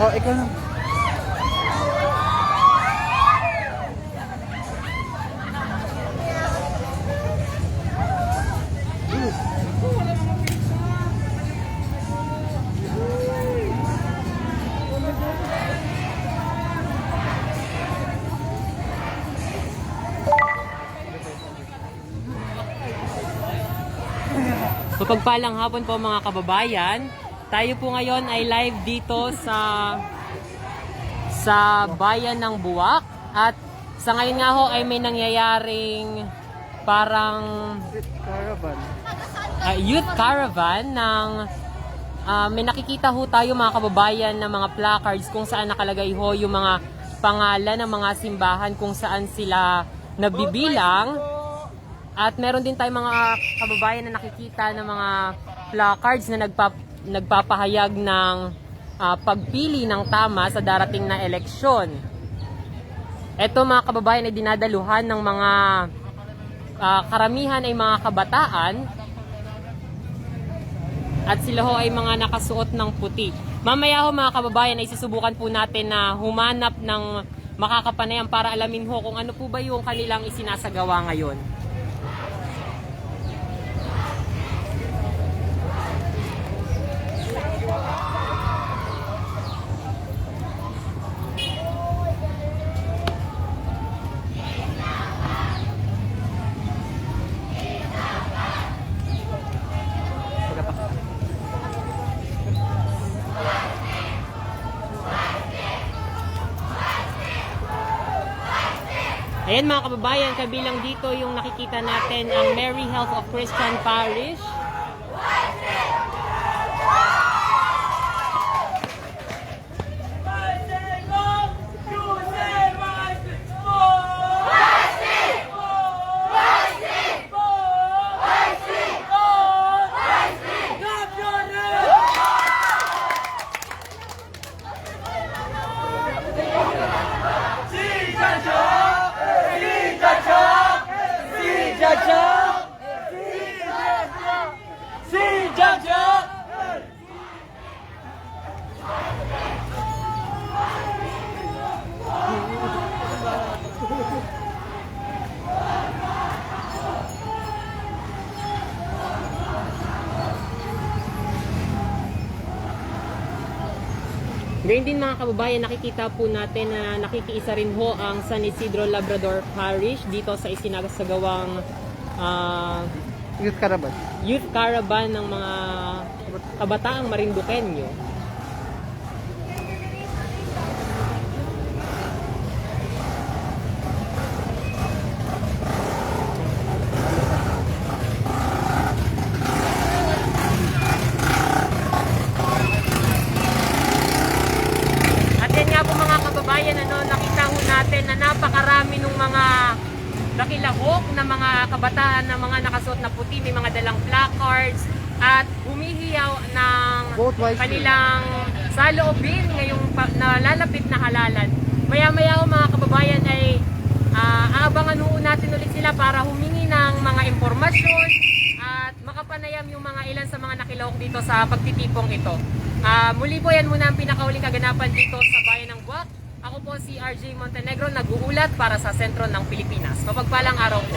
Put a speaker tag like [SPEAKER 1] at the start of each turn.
[SPEAKER 1] Oh, ikaw na.
[SPEAKER 2] Mapagpalang hapon po mga kababayan. Tayo po ngayon ay live dito sa sa bayan ng Buwak at sa ngayon nga ho ay may nangyayaring parang
[SPEAKER 1] Caravan.
[SPEAKER 2] uh, youth caravan ng uh, may nakikita ho tayo mga kababayan na mga placards kung saan nakalagay ho yung mga pangalan ng mga simbahan kung saan sila nabibilang at meron din tayong mga kababayan na nakikita ng mga placards na nagpap- nagpapahayag ng ah, pagpili ng tama sa darating na eleksyon. Ito mga kababayan ay dinadaluhan ng mga ah, karamihan ay mga kabataan at sila ho ay mga nakasuot ng puti. Mamaya ho mga kababayan ay susubukan po natin na humanap ng makakapanayam para alamin ho kung ano po ba yung kanilang isinasagawa ngayon. Ayan mga kababayan, kabilang dito yung nakikita natin ang Mary Health of Christian Parish. Ngayon din mga kababayan, nakikita po natin na nakikiisa rin ho ang San Isidro Labrador Parish dito sa isinasagawang ah,
[SPEAKER 1] Youth Caravan.
[SPEAKER 2] youth caravan ng mga kabataang Marinduqueño. At yan nga po mga kababayan, ano, nakita ho natin na napakarami ng mga nakilahok na mga kabataan na mga nakasuot na puti, may mga dalang placards at humihiyaw ng kanilang saloobin ngayong nalalapit na halalan. Maya-maya ho mga kababayan ay ah, aabangan ho natin ulit sila para humingi ng mga impormasyon at makapanayam yung mga ilan sa mga nakilahok dito sa pagtitipong ito. Ah, muli po yan muna ang pinakauling kaganapan dito sa bayan ng Buwak. Ako po si RJ Montenegro, nag-uulat para sa sentro ng Pilipinas. Mapagpalang araw po.